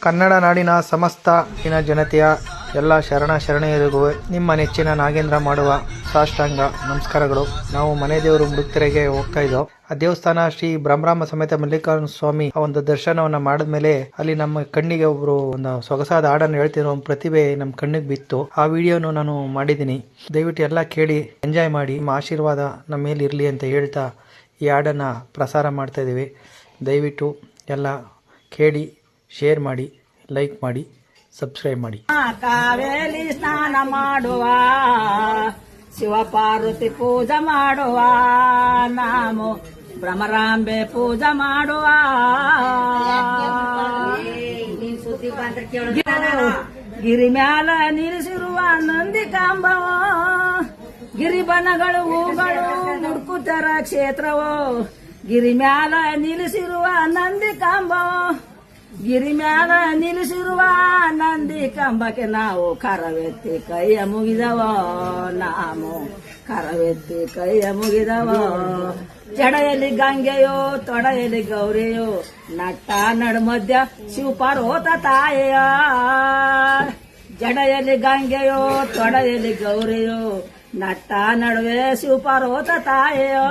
ಕನ್ನಡ ನಾಡಿನ ಸಮಸ್ತ ಇನ ಜನತೆಯ ಎಲ್ಲ ಶರಣ ಶರಣೆಯರಿಗೂ ನಿಮ್ಮ ನೆಚ್ಚಿನ ನಾಗೇಂದ್ರ ಮಾಡುವ ಸಾಷ್ಟಾಂಗ ನಮಸ್ಕಾರಗಳು. ನಾವು ಮನೆ ದೇವರು ಮುಡುಕ್ತೆರೆಗೆ ಹೋಗ್ತಾ ಇದ್ದೋ. ಆ ದೇವಸ್ಥಾನ ಶ್ರೀ ಬ್ರಹ್ಮರಾಮ ಸಮೇತ ಮಲ್ಲಿಕಾರ್ಜುನ ಸ್ವಾಮಿ ಆ ಒಂದು ದರ್ಶನವನ್ನ ಮಾಡಿದ್ಮೇಲೆ ಅಲ್ಲಿ ನಮ್ಮ ಕಣ್ಣಿಗೆ ಒಬ್ರು ಒಂದು ಸೊಗಸಾದ ಹಾಡನ್ನು ಹೇಳ್ತಿರೋ ಒಂದು ಪ್ರತಿಭೆ ನಮ್ಮ ಕಣ್ಣಿಗೆ ಬಿತ್ತು. ಆ ವಿಡಿಯೋನು ನಾನು ಮಾಡಿದ್ದೀನಿ. ದಯವಿಟ್ಟು ಎಲ್ಲ ಕೇಳಿ, ಎಂಜಾಯ್ ಮಾಡಿ, ನಿಮ್ಮ ಆಶೀರ್ವಾದ ನಮ್ಮ ಮೇಲೆ ಇರಲಿ ಅಂತ ಹೇಳ್ತಾ ಈ ಹಾಡನ್ನು ಪ್ರಸಾರ ಮಾಡ್ತಾ ಇದ್ದೀವಿ. ದಯವಿಟ್ಟು ಎಲ್ಲ ಕೇಳಿ ಶೇರ್ ಮಾಡಿ ಲೈಕ್ ಮಾಡಿ ಸಬ್ಸ್ಕ್ರೈಬ್ ಮಾಡಿ. ಕಾವೇರಿ ಸ್ನಾನ ಮಾಡುವ ಶಿವ ಪಾರ್ವತಿ ಪೂಜೆ ಮಾಡುವ ನಾವು ಭ್ರಮರಾಂಬೆ ಪೂಜೆ ಮಾಡುವ. ಗಿರಿ ಮ್ಯಾಲ ನಿಲ್ಲಿಸಿರುವ ನಂದಿ ಕಾಂಬವ ಗಿರಿಬನಗಳು ಹೂಗಳು ಮುಡ್ಕುತ್ತರ ಕ್ಷೇತ್ರವೋ. ಗಿರಿ ಮ್ಯಾಲ ನಿಲ್ಲಿಸಿರುವ ಗಿರಿ ಮ್ಯಾಲ ನಿಲ್ಲಿಸಿರುವ ನಂದಿ ಕಂಬಕ್ಕೆ ನಾವು ಕರವೆತ್ತಿ ಕೈಯ ಮುಗಿದವ. ನಾವು ಕರವೆತ್ತಿ ಕೈಯ ಮುಗಿದವ. ಜಡೆಯಲ್ಲಿ ಗಂಗೆಯೋ, ತೊಡೆಯಲ್ಲಿ ಗೌರಿಯೋ, ನಟ್ಟ ನಡು ಮಧ್ಯ ಶಿವಪಾರ್ವತ ತಾಯಿಯ. ಜಡೆಯಲ್ಲಿ ಗಂಗೆಯೋ, ತೊಡೆಯಲ್ಲಿ ಗೌರಿಯೋ ನಟ್ಟ ನಡುವೆ ಶಿವಪಾರ್ವತ ತಾಯೋ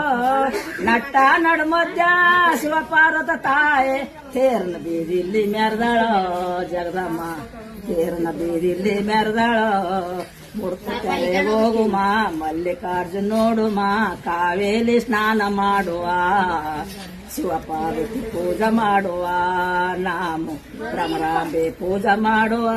ನಟ್ಟ ನಡು ಮಧ್ಯ ಶಿವಪಾರ್ವತ ತಾಯಿ. ತೇರ್ನ ಬೀದಿಲ್ಲಿ ಮೆರೆದಾಳೋ ಜಗದಮ್ಮ, ತೇರ್ನ ಬೀದಿಲ್ಲಿ ಮೆರೆದಾಳೋ ಮುಡ್ತಾರೆ ಹೋಗುಮ, ಮಲ್ಲಿಕಾರ್ಜುನ್ ನೋಡುಮ ಕಾವೇಲಿ ಸ್ನಾನ ಮಾಡುವ, ಶಿವಪಾರ್ವತಿ ಪೂಜೆ ಮಾಡುವ, ನಾಮ ಭ್ರಮರಾಂಬೆ ಪೂಜೆ ಮಾಡುವ.